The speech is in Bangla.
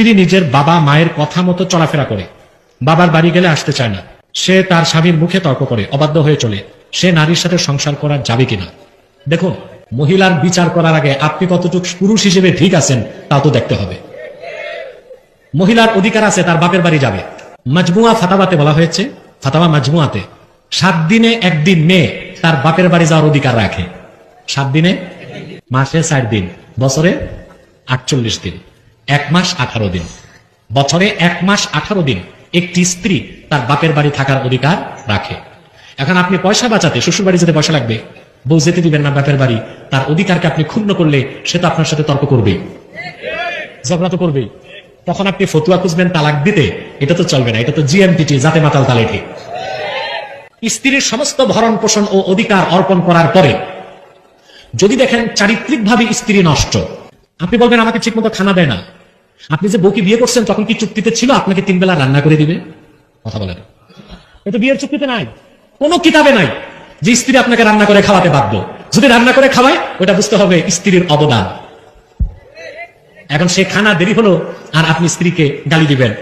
স্ত্রী নিজের বাবা মায়ের কথা মতো চলাফেরা করে। বাবার বাড়ি গেলে আসতে চায় না। সে তার স্বামীর মুখে তর্ক করে, অবাধ্য হয়ে চলে, সে নারীর সাথে সংসার করা যাবে কিনা? দেখুন, মহিলার বিচার করার আগে আপনি কতটুকু পুরুষ হিসেবে ঠিক আছেন তাও তো দেখতে হবে। মহিলার অধিকার আছে, তার বাপের বাড়ি যাবে। মাজমুয়া ফাতাবাতে বলা হয়েছে ফাতাবা মাজমুয়াতে, সাত দিনে একদিন মেয়ে তার বাপের বাড়ি যাওয়ার অধিকার রাখে। সাত দিনে? মাসে ষাট দিন, বছরে আটচল্লিশ দিন। এক মাস আঠারো দিন। বছরে এক মাস আঠারো দিন একটি স্ত্রী তার বাপের বাড়ি থাকার অধিকার রাখে। এখন আপনি পয়সা বাঁচাতে, শ্বশুর বাড়ি যেতে পয়সা লাগবে। বউ যেতে দিবেন না বাপের বাড়ি। তার অধিকারকে আপনি ক্ষুণ্ণ করলে সে তো আপনার সাথে তর্ক করবেই। ঝগড়া তো করবেই। তখন আপনি ফতুয়া খুঁজবেন, তালাক দিতে। এটা তো চলবে না, এটা তো জিএমটিটি জাতে মাতাল তালে স্ত্রীর সমস্ত ভরণ পোষণ ও অধিকার অর্পণ করার পরে, যদি দেখেন চারিত্রিকভাবে স্ত্রী নষ্ট, আপনি বলবেন, আমাকে ঠিকমতো খানা দেয় না। আপনি যে বউকে বিয়ে করছেন, তখন কি চুক্তিতে ছিল আপনাকে তিন বেলা রান্না করে দিবে? কথা বলেন। এটা বিয়ের চুক্তিতে নাই। কোনো কিতাবে নাই যে স্ত্রী আপনাকে রান্না করে খাওয়াতে বাধ্য। যদি রান্না করে খাওয়ায়, ওটা বুঝতে হবে স্ত্রীর অবদান। এখন সে খানা দেরি হলো, আর আপনি স্ত্রীকে গালি দিবেন।